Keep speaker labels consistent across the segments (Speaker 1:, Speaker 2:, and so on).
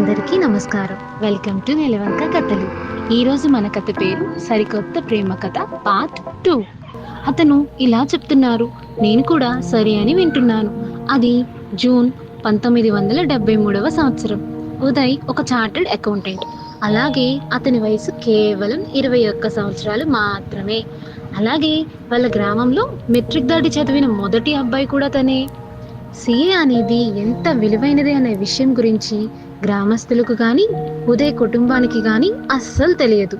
Speaker 1: అందరికీ నమస్కారం. Welcome to నెలవంక కథలు ఈరోజు మన కథ పేరు సరికొత్త ప్రేమ కథ పార్ట్ టూ అతను ఇలా చెప్తున్నారు నేను కూడా సరే అని వింటున్నాను. అది జూన్ పంతొమ్మిది వందల డెబ్బై మూడవ సంవత్సరం. ఉదయ్ ఒక చార్టర్డ్ అకౌంటెంట్. అలాగే అతని వయసు కేవలం ఇరవై ఒక్క సంవత్సరాలు మాత్రమే. అలాగే వాళ్ళ గ్రామంలో మెట్రిక్ దాటి చదివిన మొదటి అబ్బాయి కూడా తనే. సిఏ అనేది ఎంత విలువైనది అనే విషయం గురించి గ్రామస్తులకు కానీ ఉదయ్ కుటుంబానికి కానీ అస్సలు తెలియదు.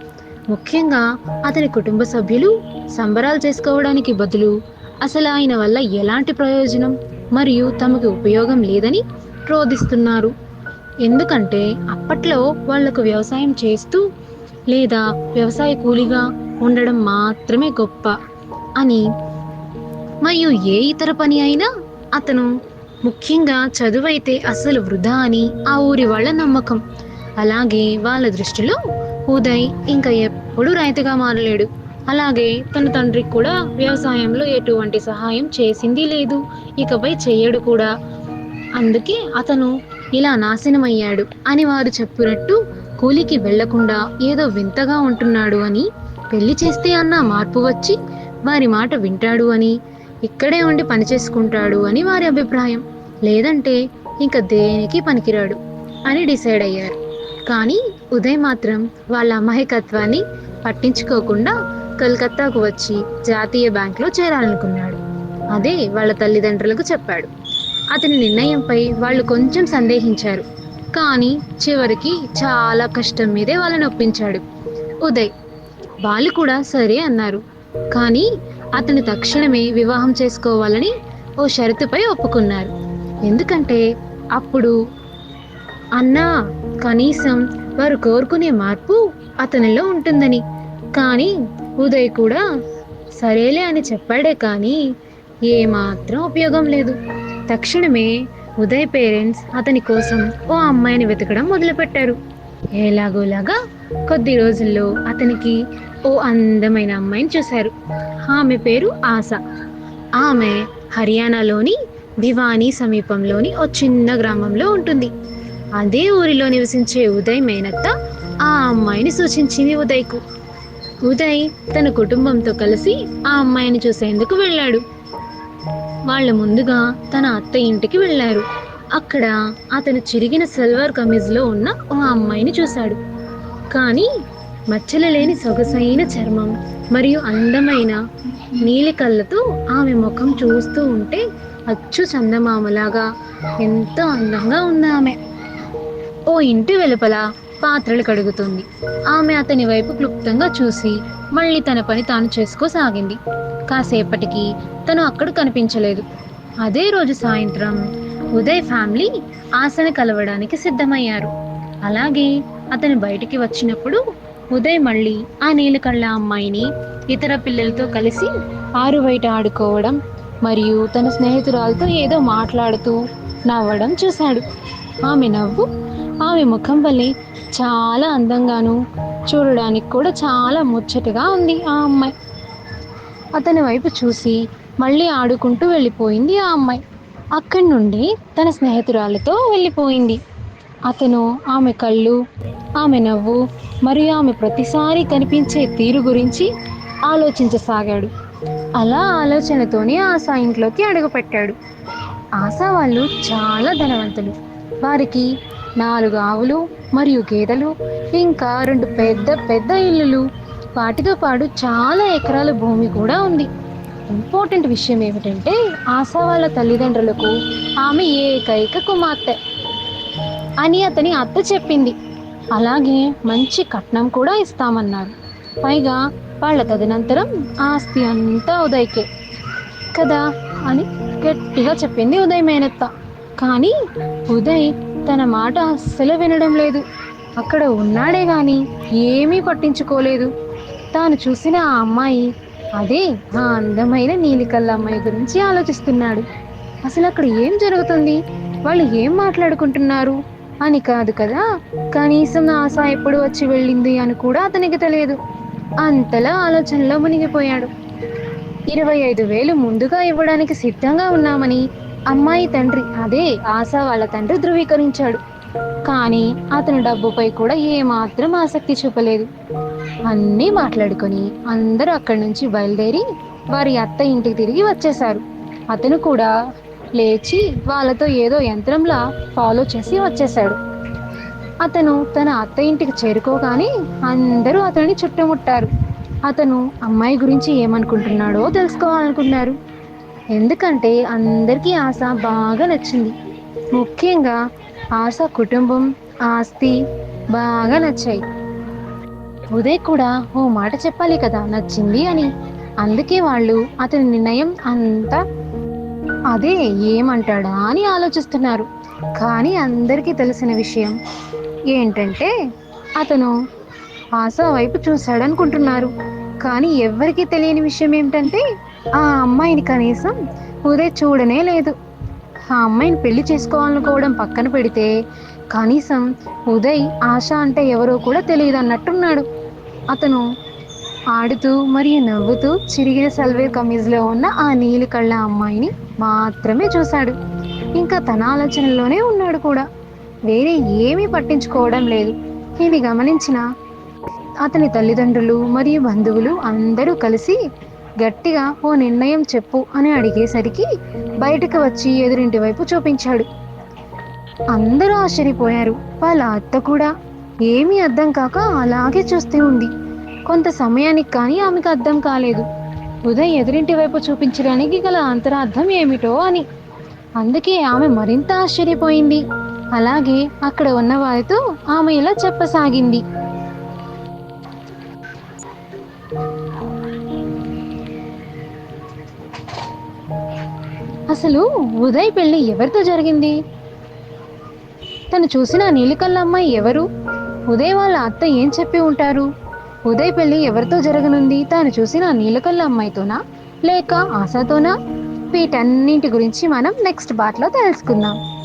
Speaker 1: ముఖ్యంగా అతని కుటుంబ సభ్యులు సంబరాలు చేసుకోవడానికి బదులు అసలు ఆయన వల్ల ఎలాంటి ప్రయోజనం మరియు తమకు ఉపయోగం లేదని రోధిస్తున్నారు. ఎందుకంటే అప్పట్లో వాళ్ళకు వ్యవసాయం చేస్తూ లేదా వ్యవసాయ కూలీగా ఉండడం మాత్రమే గొప్ప అని మరియు ఏ ఇతర పని అయినా అతను ముఖ్యంగా చదువైతే అసలు వృధా అని ఆ ఊరి వాళ్ళ నమ్మకం. అలాగే వాళ్ళ దృష్టిలో ఉదయ్ ఇంకా ఎప్పుడూ రైతుగా మారలేడు. అలాగే తన తండ్రికి కూడా వ్యవసాయంలో ఎటువంటి సహాయం చేసింది లేదు. ఇకపై చెయ్యడు కూడా. అందుకే అతను ఇలా నాశనమయ్యాడు అని వారు చెప్పినట్టు కూలికి వెళ్ళకుండా ఏదో వింతగా ఉంటున్నాడు అని పెళ్ళి చేస్తే అన్న మార్పు వచ్చి వారి మాట వింటాడు అని ఇక్కడే ఉండి పని చేసుకుంటాడు అని వారి అభిప్రాయం. లేదంటే ఇంకా దేనికి పనికిరాడు అని డిసైడ్ అయ్యారు. కానీ ఉదయ్ మాత్రం వాళ్ళ అమాయకత్వాన్ని పట్టించుకోకుండా కలకత్తాకు వచ్చి జాతీయ బ్యాంకులో చేరాలనుకున్నాడు. అదే వాళ్ళ తల్లిదండ్రులకు చెప్పాడు. అతని నిర్ణయంపై వాళ్ళు కొంచెం సందేహించారు. కానీ చివరికి చాలా కష్టం మీదే వాళ్ళని ఒప్పించాడు ఉదయ్. వాళ్ళు కూడా సరే అన్నారు. కానీ అతను తక్షణమే వివాహం చేసుకోవాలని ఓ షరతుపై ఒప్పుకున్నారు. ఎందుకంటే అప్పుడు అన్నా కనీసం వారు కోరుకునే మార్పు అతనిలో ఉంటుందని. కానీ ఉదయ్ కూడా సరేలే అని చెప్పాడే కానీ ఏమాత్రం ఉపయోగం లేదు. తక్షణమే ఉదయ్ పేరెంట్స్ అతని కోసం ఓ అమ్మాయిని వెతకడం మొదలుపెట్టారు. ఎలాగోలాగా కొద్ది రోజుల్లో అతనికి ఓ అందమైన అమ్మాయిని చూశారు. ఆమె పేరు ఆశ. ఆమె హర్యానాలోని భివానీ సమీపంలోని ఓ చిన్న గ్రామంలో ఉంటుంది. అదే ఊరిలో నివసించే ఉదయ్ మేనత్త ఆ అమ్మాయిని సూచించింది ఉదయ్కు. ఉదయ్ తన కుటుంబంతో కలిసి ఆ అమ్మాయిని చూసేందుకు వెళ్ళాడు. వాళ్ళు ముందుగా తన అత్త ఇంటికి వెళ్ళారు. అక్కడ అతను చిరిగిన సల్వార్ కమీజ్లో ఉన్న ఓ అమ్మాయిని చూశాడు. కానీ మచ్చలు లేని సొగసైన చర్మం మరియు అందమైన నీలి కళ్ళతో ఆమె ముఖం చూస్తూ ఉంటే అచ్చు చందమామలాగా ఎంతో అందంగా ఉంది ఆమె. ఓ ఇంటి వెలుపల పాత్రలు కడుగుతుంది. ఆమె అతని వైపు క్లుప్తంగా చూసి మళ్ళీ తన పని తాను చేసుకోసాగింది. కాసేపటికి తను అక్కడ కనిపించలేదు. అదే రోజు సాయంత్రం ఉదయ్ ఫ్యామిలీ ఆశన కలవడానికి సిద్ధమయ్యారు. అలాగే అతను బయటికి వచ్చినప్పుడు ఉదయ్ మళ్ళీ ఆ నీలకళ్ళ అమ్మాయిని ఇతర పిల్లలతో కలిసి ఆరు బయట ఆడుకోవడం మరియు తన స్నేహితురాలతో ఏదో మాట్లాడుతూ నవ్వడం చూశాడు. ఆమె నవ్వు ఆమె ముఖం వల్లే చాలా అందంగాను చూడడానికి కూడా చాలా ముచ్చటగా ఉంది ఆ అమ్మాయి. అతని వైపు చూసి మళ్ళీ ఆడుకుంటూ వెళ్ళిపోయింది ఆ అమ్మాయి. అక్కడి నుండి తన స్నేహితురాలతో వెళ్ళిపోయింది. అతను ఆమె కళ్ళు ఆమె నవ్వు మరియు ఆమె ప్రతిసారి కనిపించే తీరు గురించి ఆలోచించసాగాడు. అలా ఆలోచనతోనే ఆశా ఇంట్లోకి అడుగుపెట్టాడు. ఆశా వాళ్ళు చాలా ధనవంతులు. వారికి నాలుగు ఆవులు మరియు గేదెలు ఇంకా రెండు పెద్ద పెద్ద ఇల్లులు. వాటితో పాటు చాలా ఎకరాల భూమి కూడా ఉంది. ఇంపార్టెంట్ విషయం ఏమిటంటే ఆశా వాళ్ళ తల్లిదండ్రులకు ఆమె ఏకైక కుమార్తె అని అతని అత్త చెప్పింది. అలాగే మంచి కట్నం కూడా ఇస్తామన్నారు. పైగా వాళ్ళ తదనంతరం ఆస్తి అంతా ఉదయ్కే. కదా? అని గట్టిగా చెప్పింది ఉదయ్ మేనత్త. కానీ ఉదయ్ తన మాట అస్సలు వినడం లేదు. అక్కడ ఉన్నాడే గాని ఏమీ పట్టించుకోలేదు. తాను చూసిన ఆ అమ్మాయి అదే ఆ అందమైన నీలికల్ల అమ్మాయి గురించి ఆలోచిస్తున్నాడు. అసలు అక్కడ ఏం జరుగుతుంది? వాళ్ళు ఏం మాట్లాడుకుంటున్నారు? అని కాదు కదా? కనీసం ఆశ ఎప్పుడు వచ్చి వెళ్ళింది అని కూడా అతనికి తెలియదు. అంతలా ఆలోచనలో మునిగిపోయాడు. ఇరవై ఐదు వేలు ముందుగా ఇవ్వడానికి సిద్ధంగా ఉన్నామని అమ్మాయి తండ్రి అదే ఆశ వాళ్ళ తండ్రి ధృవీకరించాడు. కానీ అతను డబ్బుపై కూడా ఏమాత్రం ఆసక్తి చూపలేదు. అన్నీ మాట్లాడుకొని అందరూ అక్కడి నుంచి బయలుదేరి వారి అత్త ఇంటికి తిరిగి వచ్చేశారు. అతను కూడా లేచి వాళ్ళతో ఏదో యంత్రంలా ఫాలో చేసి వచ్చేశాడు. అతను తన అత్త ఇంటికి చేరుకోగానే అందరూ అతనిని చుట్టుముట్టారు. అతను అమ్మాయి గురించి ఏమనుకుంటున్నాడో తెలుసుకోవాలనుకున్నారు. ఎందుకంటే అందరికీ ఆశ బాగా నచ్చింది. ముఖ్యంగా ఆశ కుటుంబం ఆస్తి బాగా నచ్చాయి. ఉదయ్ కూడా ఓ మాట చెప్పాలి కదా నచ్చింది అని. అందుకే వాళ్ళు అతని నిర్ణయం అంతా అదే ఏమంటాడా అని ఆలోచిస్తున్నారు. కానీ అందరికీ తెలిసిన విషయం ఏంటంటే అతను ఆశ వైపు చూశాడనుకుంటున్నారు. కానీ ఎవ్వరికీ తెలియని విషయం ఏమిటంటే ఆ అమ్మాయిని కనీసం ఉదయ్ చూడనే లేదు. ఆ అమ్మాయిని పెళ్ళి చేసుకోవాలనుకోవడం పక్కన పెడితే కనీసం ఉదయ్ ఆశ అంటే ఎవరో కూడా తెలియదు అన్నట్టున్నాడు అతను ఆడుతూ మరియు నవ్వుతూ చిరిగిన సల్వేర్ కమీజ్లో ఉన్న ఆ నీలి కళ్ళ అమ్మాయిని మాత్రమే చూశాడు. ఇంకా తన ఆలోచనలోనే ఉన్నాడు కూడా. వేరే ఏమీ పట్టించుకోవడం లేదు. ఇది గమనించిన అతని తల్లిదండ్రులు మరియు బంధువులు అందరూ కలిసి గట్టిగా ఓ నిర్ణయం చెప్పు అని అడిగేసరికి బయటకు వచ్చి ఎదురింటి వైపు చూపించాడు. అందరూ ఆశ్చర్యపోయారు. వాళ్ళ అత్త కూడా ఏమీ అర్థం కాక అలాగే చూస్తూ ఉంది. కొంత సమయానికి కానీ ఆమెకు అర్థం కాలేదు. ఉదయ్ ఎదురింటి వైపు చూపించడానికి గల అంతరార్థం ఏమిటో అని. అందుకే ఆమె మరింత ఆశ్చర్యపోయింది. అలాగే అక్కడ ఉన్న వారితో ఆమె ఇలా చెప్పసాగింది. అసలు ఉదయ్ పెళ్ళి ఎవరితో జరిగింది? తను చూసిన నీలికల్ల అమ్మాయి ఎవరు? ఉదయ్ వాళ్ళ అత్త ఏం చెప్పి ఉంటారు? ఉదయ్ పెళ్ళి ఎవరితో జరగనుంది? తాను చూసిన నీలకల్ల అమ్మాయితోనా? లేక ఆశతోనా? వీటన్నింటి గురించి మనం నెక్స్ట్ పార్ట్లో తెలుసుకుందాం.